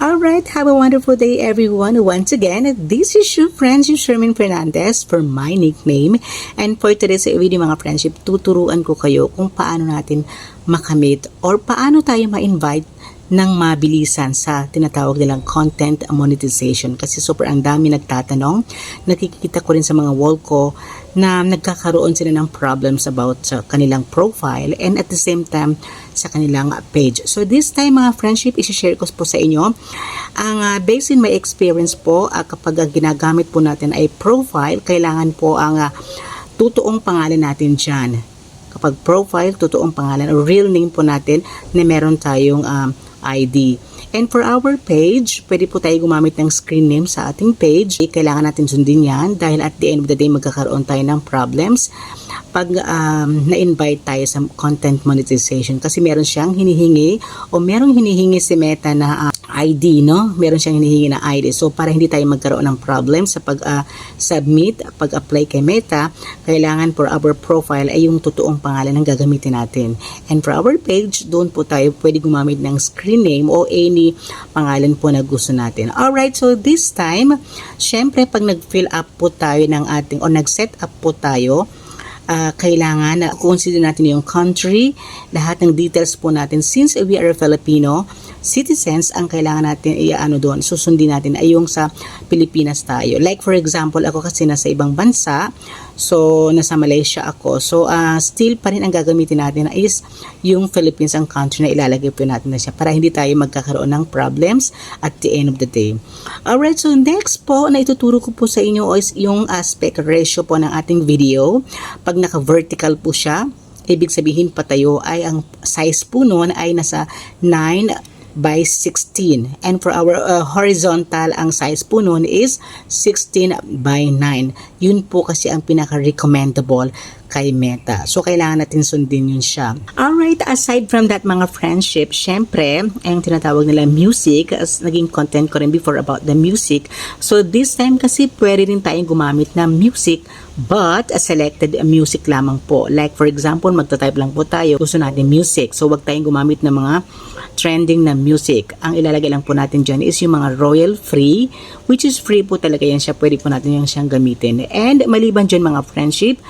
Alright, have a wonderful day everyone. Once again, this is your friendship Sherman Fernandez for my nickname. And for today's video mga friendship, tuturuan ko kayo kung paano natin makamit or paano tayo ma-invite ng mabilisan sa tinatawag nilang content monetization kasi super ang dami nagtatanong nakikita ko rin sa mga wall ko na nagkakaroon sila ng problems about sa kanilang profile and at the same time sa kanilang page. So this time mga friendship, isi-share ko po sa inyo ang uh, based in my experience po uh, kapag ang ginagamit po natin ay profile, kailangan po ang uh, totoong pangalan natin dyan. Kapag profile, totoong pangalan real name po natin na meron tayong um, ID. And for our page, pwede po tayo gumamit ng screen name sa ating page. Kailangan natin sundin yan dahil at the end of the day magkakaroon tayo ng problems pag um, na-invite tayo sa content monetization kasi meron siyang hinihingi o merong hinihingi si Meta na uh, ID, no? Meron siyang hinihingi na ID. So, para hindi tayo magkaroon ng problem sa pag-submit, uh, pag-apply kay Meta, kailangan for our profile ay yung totoong pangalan ng gagamitin natin. And for our page, doon po tayo pwede gumamit ng screen name o any pangalan po na gusto natin. Alright, so this time, syempre pag nag-fill up po tayo ng ating o nag-set up po tayo, uh, kailangan na consider natin yung country, lahat ng details po natin since we are Filipino citizens ang kailangan natin i-ano doon susundin natin ay yung sa Pilipinas tayo. Like for example ako kasi nasa ibang bansa so nasa Malaysia ako. So uh, still pa rin ang gagamitin natin is yung Philippines ang country na ilalagay po natin na siya para hindi tayo magkakaroon ng problems at the end of the day. Alright so next po na ituturo ko po sa inyo is yung aspect ratio po ng ating video. Pag naka vertical po siya ibig sabihin patayo ay ang size po noon ay nasa 9 by 16. And for our uh, horizontal, ang size po nun is 16 by 9. Yun po kasi ang pinaka-recommendable kay Meta. So, kailangan natin sundin yun siya. Alright, aside from that mga friendship, syempre, ang tinatawag nila music, as naging content ko rin before about the music. So, this time kasi pwede rin tayong gumamit ng music but a selected music lamang po. Like for example, magta-type lang po tayo, gusto natin music. So, wag tayong gumamit ng mga trending na music. Ang ilalagay lang po natin dyan is yung mga royal free, which is free po talaga yan siya. Pwede po natin yung siyang gamitin. And maliban dyan mga friendship,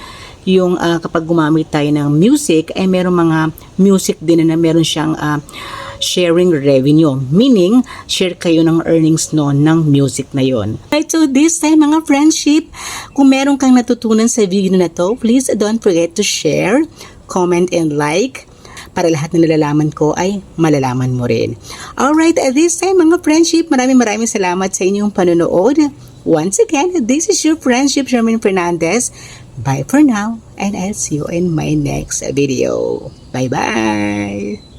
yung uh, kapag gumamit tayo ng music ay meron mga music din na meron siyang uh, sharing revenue. Meaning, share kayo ng earnings no ng music na yon. Right, so this time mga friendship, kung meron kang natutunan sa video na to, please don't forget to share, comment, and like para lahat na nalalaman ko ay malalaman mo rin. Alright, at this time mga friendship, maraming maraming salamat sa inyong panonood. Once again, this is your friendship Sherman Fernandez. Bye for now and I'll see you in my next video. Bye-bye!